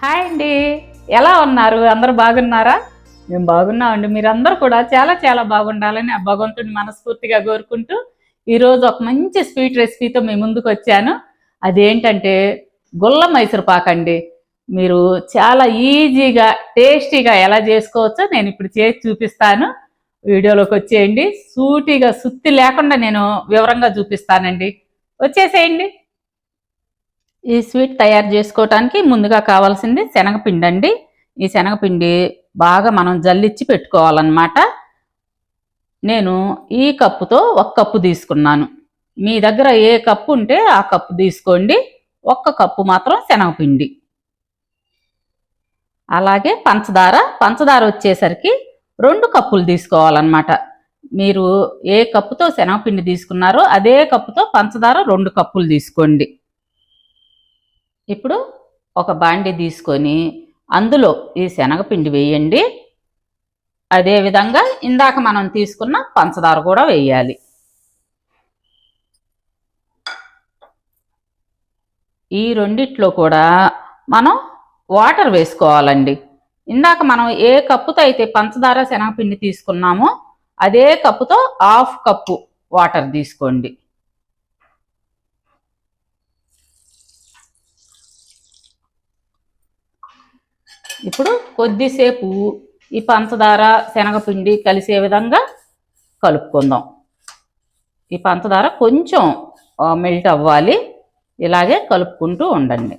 Hi అండి. ఎలా ఉన్నారు? అందరు బాగున్నారా? మేము బాగున్నామండి. మీరందరూ కూడా చాలా చాలా బాగుండాలని ఆ భగవంతుడిని మనస్ఫూర్తిగా కోరుకుంటూ ఈరోజు ఒక మంచి స్వీట్ రెసిపీతో మీ ముందుకు వచ్చాను. అదేంటంటే గుల్ల మైసూర్పాక్ అండి. మీరు చాలా ఈజీగా టేస్టీగా ఎలా చేసుకోవచ్చో నేను ఇప్పుడు చేసి చూపిస్తాను. వీడియోలోకి వచ్చేయండి. సూటిగా సుత్తి లేకుండా నేను వివరంగా చూపిస్తానండి. వచ్చేసేయండి. ఈ స్వీట్ తయారు చేసుకోవటానికి ముందుగా కావాల్సింది శనగపిండి అండి. ఈ శనగపిండి బాగా మనం జల్లిచ్చి పెట్టుకోవాలన్నమాట. నేను ఈ కప్పుతో ఒక కప్పు తీసుకున్నాను. మీ దగ్గర ఏ కప్పు ఉంటే ఆ కప్పు తీసుకోండి. ఒక్క కప్పు మాత్రం శనగపిండి. అలాగే పంచదార పంచదార వచ్చేసరికి రెండు కప్పులు తీసుకోవాలన్నమాట. మీరు ఏ కప్పుతో శనగపిండి తీసుకున్నారో అదే కప్పుతో పంచదార రెండు కప్పులు తీసుకోండి. ఇప్పుడు ఒక బాండి తీసుకొని అందులో ఈ శనగపిండి వేయండి. అదేవిధంగా ఇందాక మనం తీసుకున్న పంచదార కూడా వేయాలి. ఈ రెండిట్లో కూడా మనం వాటర్ వేసుకోవాలండి. ఇందాక మనం ఏ కప్పుతో అయితే పంచదార శనగపిండి తీసుకున్నామో అదే కప్పుతో హాఫ్ కప్పు వాటర్ తీసుకోండి. ఇప్పుడు కొద్దిసేపు ఈ పంచదార శనగపిండి కలిసే విధంగా కలుపుకుందాం. ఈ పంచదార కొంచెం మెల్ట్ అవ్వాలి. ఇలాగే కలుపుకుంటూ ఉండండి.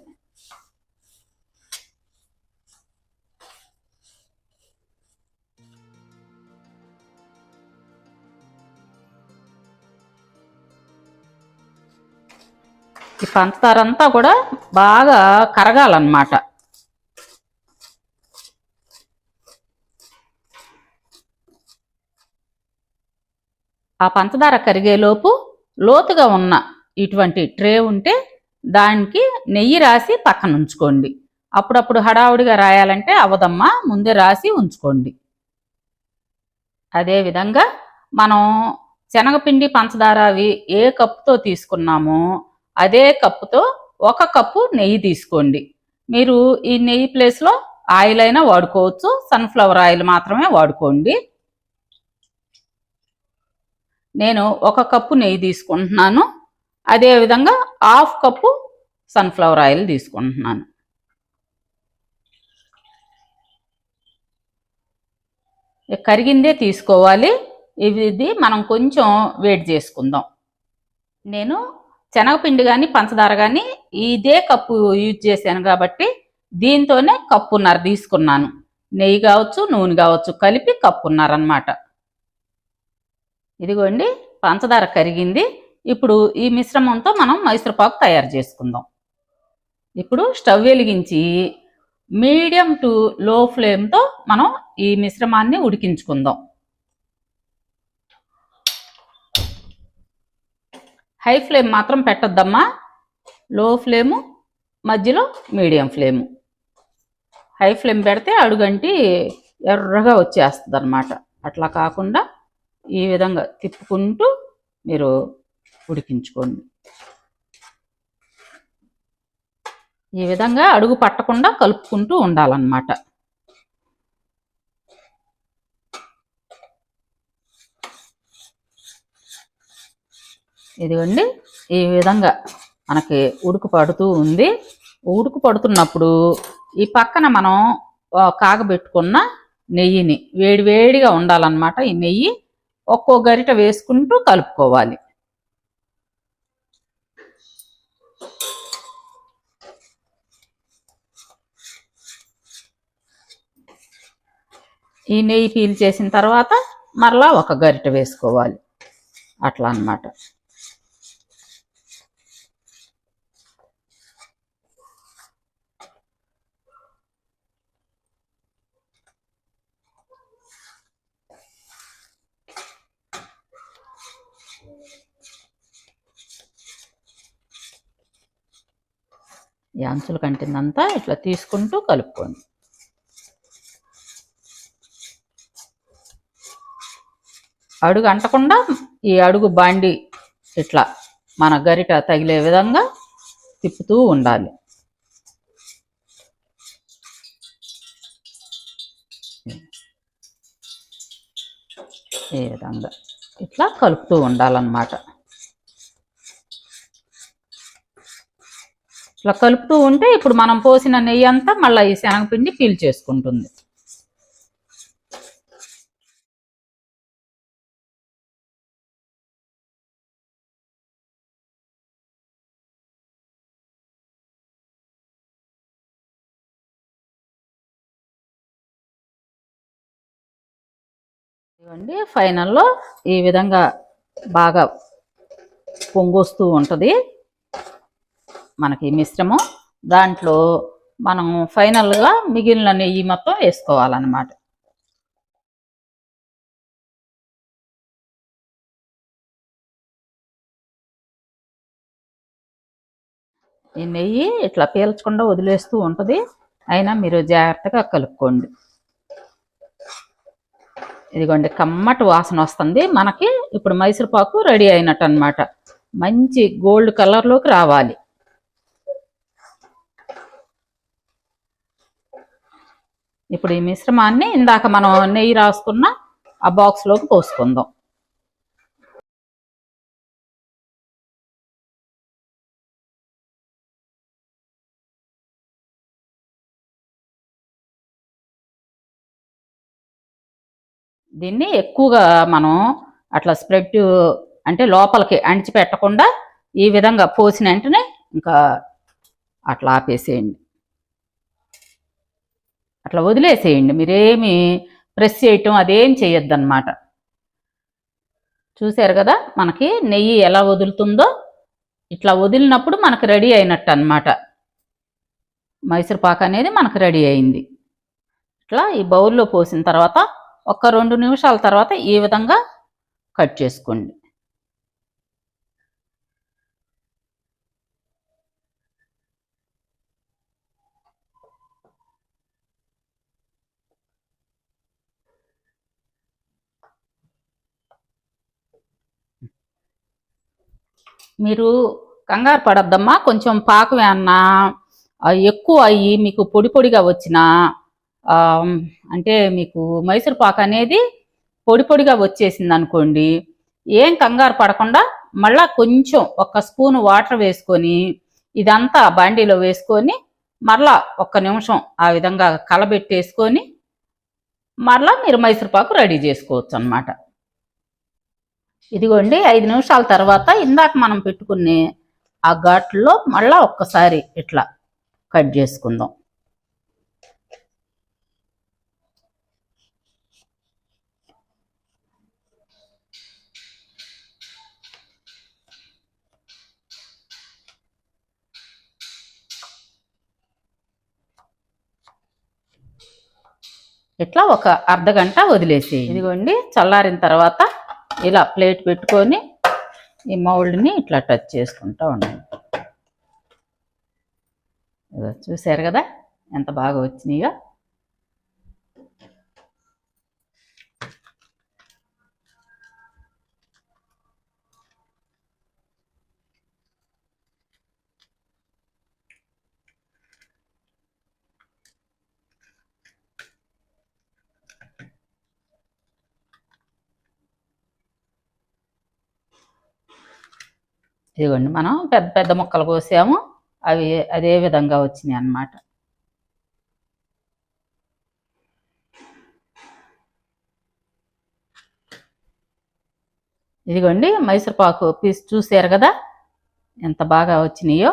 ఈ పంచదార అంతా కూడా బాగా కరగాలన్నమాట. ఆ పంచదార కరిగేలోపు లోతుగా ఉన్న ఇటువంటి ట్రే ఉంటే దానికి నెయ్యి రాసి పక్కన ఉంచుకోండి. అప్పుడప్పుడు హడావుడిగా రాయాలంటే అవదమ్మా ముందే రాసి ఉంచుకోండి. అదేవిధంగా మనం శనగపిండి పంచదార అవి ఏ కప్పుతో తీసుకున్నామో అదే కప్పుతో ఒక కప్పు నెయ్యి తీసుకోండి. మీరు ఈ నెయ్యి ప్లేస్లో ఆయిల్ అయినా వాడుకోవచ్చు సన్ఫ్లవర్ ఆయిల్ మాత్రమే వాడుకోండి. నేను ఒక కప్పు నెయ్యి తీసుకుంటున్నాను. అదేవిధంగా హాఫ్ కప్పు సన్ఫ్లవర్ ఆయిల్ తీసుకుంటున్నాను. కరిగిందే తీసుకోవాలి. ఇది మనం కొంచెం వేడి చేసుకుందాం. నేను శనగపిండి కానీ పంచదార కానీ ఇదే కప్పు యూజ్ చేశాను కాబట్టి దీంతోనే కప్పున్నర తీసుకున్నాను. నెయ్యి కావచ్చు నూనె కావచ్చు కలిపి కప్పున్నర అనమాట ఇదిగోండి పంచదార కరిగింది. ఇప్పుడు ఈ మిశ్రమంతో మనం మైసూర్పాకు తయారు చేసుకుందాం. ఇప్పుడు స్టవ్ వెలిగించి మీడియం టు లో ఫ్లేమ్తో మనం ఈ మిశ్రమాన్ని ఉడికించుకుందాం. హై ఫ్లేమ్ మాత్రం పెట్టొద్దమ్మా. లో ఫ్లేము మధ్యలో మీడియం ఫ్లేము. హై ఫ్లేమ్ పెడితే అడుగంటి ఎర్రగా వచ్చేస్తుంది అనమాట అట్లా కాకుండా ఈ విధంగా తిప్పుకుంటూ మీరు ఉడికించుకోండి. ఈ విధంగా అడుగు పట్టకుండా కలుపుకుంటూ ఉండాలన్నమాట. ఇదిగోండి ఈ విధంగా మనకి ఉడుకు పడుతూ ఉంది. ఉడుకు పడుతున్నప్పుడు ఈ పక్కన మనం కాగబెట్టుకున్న నెయ్యిని వేడి వేడిగా ఉండాలన్నమాట ఈ నెయ్యి. ఒక్కో గరిట వేసుకుంటూ కలుపుకోవాలి. ఈ నెయ్యి పీల్ చేసిన తర్వాత మరలా ఒక గరిట వేసుకోవాలి. అట్లా అన్నమాట. ఈ అంచులు కంటిందంతా ఇట్లా తీసుకుంటూ కలుపుకోండి. అడుగు అంటకుండా ఈ అడుగు బాండి ఇట్లా మన గరిట తగిలే విధంగా తిప్పుతూ ఉండాలి. ఈ విధంగా ఇట్లా కలుపుతూ ఉండాలన్నమాట. ఇట్లా కలుపుతూ ఉంటే ఇప్పుడు మనం పోసిన నెయ్యి అంతా మళ్ళీ ఈ శనగపిండి పీల్ చేసుకుంటుంది. ఇవ్వండి ఫైనల్లో ఈ విధంగా బాగా పొంగొస్తూ ఉంటుంది. మనకి మిశ్రమం. దాంట్లో మనం ఫైనల్గా మిగిలిన నెయ్యి మొత్తం వేసుకోవాలన్నమాట. ఈ నెయ్యి ఇట్లా పీల్చకుండా వదిలేస్తూ ఉంటుంది. అయినా మీరు జాగ్రత్తగా కలుపుకోండి. ఇదిగోండి కమ్మటి వాసన వస్తుంది. మనకి ఇప్పుడు మైసూర్ పాకు రెడీ అయినట్టు అనమాట మంచి గోల్డ్ కలర్లోకి రావాలి. ఇప్పుడు ఈ మిశ్రమాన్ని ఇందాక మనం నెయ్యి రాసుకున్న ఆ బాక్స్లోకి పోసుకుందాం. దీన్ని ఎక్కువగా మనం అట్లా స్ప్రెడ్ అంటే లోపలికి అణిచి పెట్టకుండా ఈ విధంగా పోసిన వెంటనే ఇంకా అట్లా ఆపేసేయండి. అట్లా వదిలేసేయండి. మీరేమి ప్రెస్ చేయటం అదేం చేయొద్దన్నమాట. చూశారు కదా? మనకి నెయ్యి ఎలా వదులుతుందో ఇట్లా వదిలినప్పుడు మనకు రెడీ అయినట్టు అనమాట మైసూర్ పాక్ అనేది మనకు రెడీ అయింది. ఇట్లా ఈ బౌల్లో పోసిన తర్వాత ఒక రెండు నిమిషాల తర్వాత ఈ విధంగా కట్ చేసుకోండి. మీరు కంగారు పడద్దమ్మా కొంచెం పాకం ఏమన్నా ఎక్కువ అయ్యి మీకు పొడి పొడిగా వచ్చిన అంటే మీకు మైసూర్ పాక అనేది పొడి పొడిగా వచ్చేసింది అనుకోండి ఏం కంగారు పడకుండా మళ్ళా కొంచెం ఒక స్పూన్ వాటర్ వేసుకొని ఇదంతా బాండీలో వేసుకొని మరలా ఒక్క నిమిషం ఆ విధంగా కలబెట్టేసుకొని మరలా మీరు మైసూర్ పాకు రెడీ చేసుకోవచ్చు అన్నమాట ఇదిగోండి ఐదు నిమిషాల తర్వాత ఇందాక మనం పెట్టుకునే ఆ ఘాట్లో మళ్ళా ఒక్కసారి ఇట్లా కట్ చేసుకుందాం. ఇట్లా ఒక అర్ధ గంట వదిలేసి ఇదిగోండి చల్లారిన తర్వాత ఇలా ప్లేట్ పెట్టుకొని ఈ మౌల్డ్ని ఇట్లా టచ్ చేసుకుంటూ ఉండండి. చూసారు కదా? ఎంత బాగా వచ్చినాయో ఇదిగోండి మనం పెద్ద పెద్ద ముక్కలు కోసాము అవి అదే విధంగా వచ్చినాయి అన్నమాట. ఇదిగోండి మైసూర్ పాకు పీస్ చూసారు కదా ఎంత బాగా వచ్చినాయో.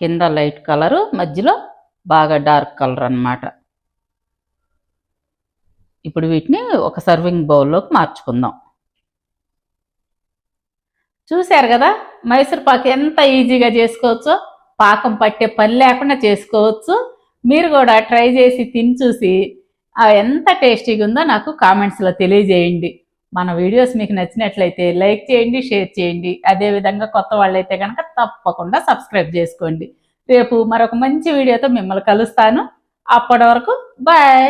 కింద లైట్ కలరు మధ్యలో బాగా డార్క్ కలర్ అన్నమాట. ఇప్పుడు వీటిని ఒక సర్వింగ్ బౌల్లోకి మార్చుకుందాం. చూశారు కదా? మైసూర్ పాక్ ఎంత ఈజీగా చేసుకోవచ్చో పాకం పట్టే పని లేకుండా చేసుకోవచ్చు. మీరు కూడా ట్రై చేసి తిని చూసి ఎంత టేస్టీగా ఉందో నాకు కామెంట్స్లో తెలియజేయండి. మన వీడియోస్ మీకు నచ్చినట్లయితే లైక్ చేయండి షేర్ చేయండి. అదేవిధంగా కొత్త వాళ్ళైతే కనుక తప్పకుండా సబ్స్క్రైబ్ చేసుకోండి. రేపు మరొక మంచి వీడియోతో మిమ్మల్ని కలుస్తాను. అప్పటి వరకు బాయ్!